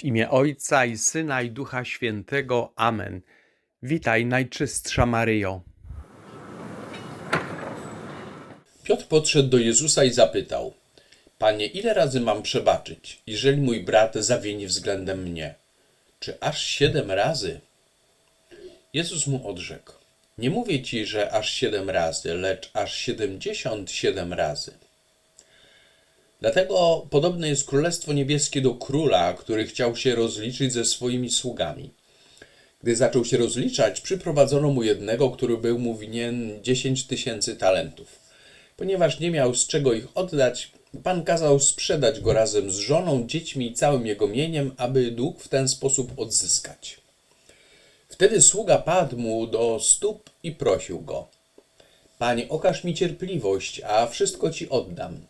W imię Ojca i Syna i Ducha Świętego. Amen. Witaj, Najczystsza Maryjo. Piotr podszedł do Jezusa i zapytał: Panie, ile razy mam przebaczyć, jeżeli mój brat zawini względem mnie? Czy aż siedem razy? Jezus mu odrzekł: Nie mówię ci, że aż siedem razy, lecz aż siedemdziesiąt siedem razy. Dlatego podobne jest Królestwo Niebieskie do króla, który chciał się rozliczyć ze swoimi sługami. Gdy zaczął się rozliczać, przyprowadzono mu jednego, który był mu winien dziesięć tysięcy talentów. Ponieważ nie miał z czego ich oddać, pan kazał sprzedać go razem z żoną, dziećmi i całym jego mieniem, aby dług w ten sposób odzyskać. Wtedy sługa padł mu do stóp i prosił go: Panie, okaż mi cierpliwość, a wszystko ci oddam.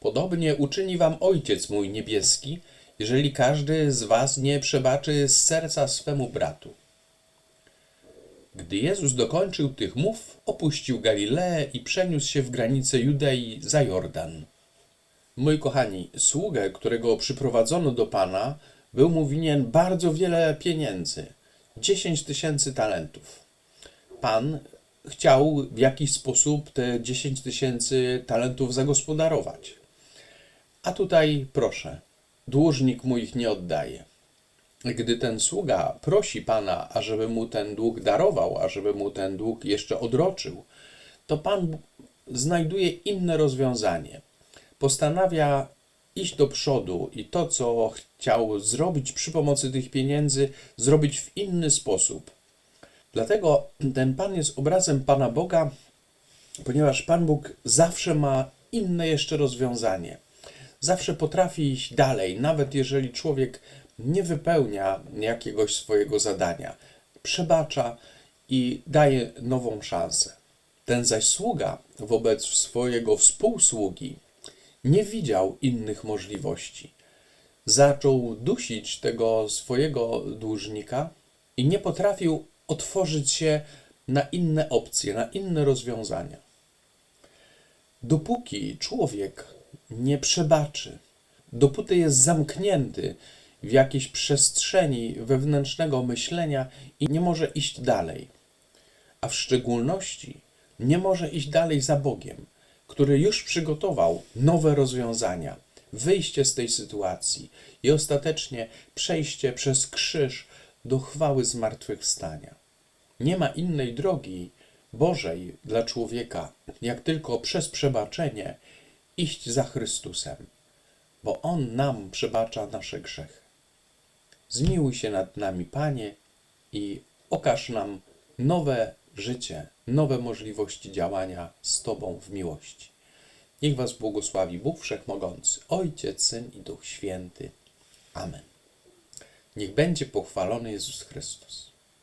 Podobnie uczyni wam Ojciec mój niebieski, jeżeli każdy z was nie przebaczy z serca swemu bratu. Gdy Jezus dokończył tych mów, opuścił Galileę i przeniósł się w granice Judei za Jordan. Moi kochani, sługę, którego przyprowadzono do Pana, był mu winien bardzo wiele pieniędzy dziesięć tysięcy talentów. Pan chciał w jakiś sposób te dziesięć tysięcy talentów zagospodarować. A tutaj proszę, dłużnik mu ich nie oddaje. Gdy ten sługa prosi pana, ażeby mu ten dług darował, ażeby mu ten dług jeszcze odroczył, to pan znajduje inne rozwiązanie. Postanawia iść do przodu i to, co chciał zrobić przy pomocy tych pieniędzy, zrobić w inny sposób. Dlatego ten Pan jest obrazem Pana Boga, ponieważ Pan Bóg zawsze ma inne jeszcze rozwiązanie. Zawsze potrafi iść dalej, nawet jeżeli człowiek nie wypełnia jakiegoś swojego zadania. Przebacza i daje nową szansę. Ten zaś sługa wobec swojego współsługi nie widział innych możliwości. Zaczął dusić tego swojego dłużnika i nie potrafił otworzyć się na inne opcje, na inne rozwiązania. Dopóki człowiek nie przebaczy, dopóty jest zamknięty w jakiejś przestrzeni wewnętrznego myślenia i nie może iść dalej, a w szczególności nie może iść dalej za Bogiem, który już przygotował nowe rozwiązania, wyjście z tej sytuacji i ostatecznie przejście przez krzyż do chwały zmartwychwstania. Nie ma innej drogi Bożej dla człowieka, jak tylko przez przebaczenie iść za Chrystusem, bo On nam przebacza nasze grzechy. Zmiłuj się nad nami, Panie, i okaż nam nowe życie, nowe możliwości działania z Tobą w miłości. Niech Was błogosławi Bóg Wszechmogący, Ojciec, Syn i Duch Święty. Amen. Niech będzie pochwalony Jezus Chrystus.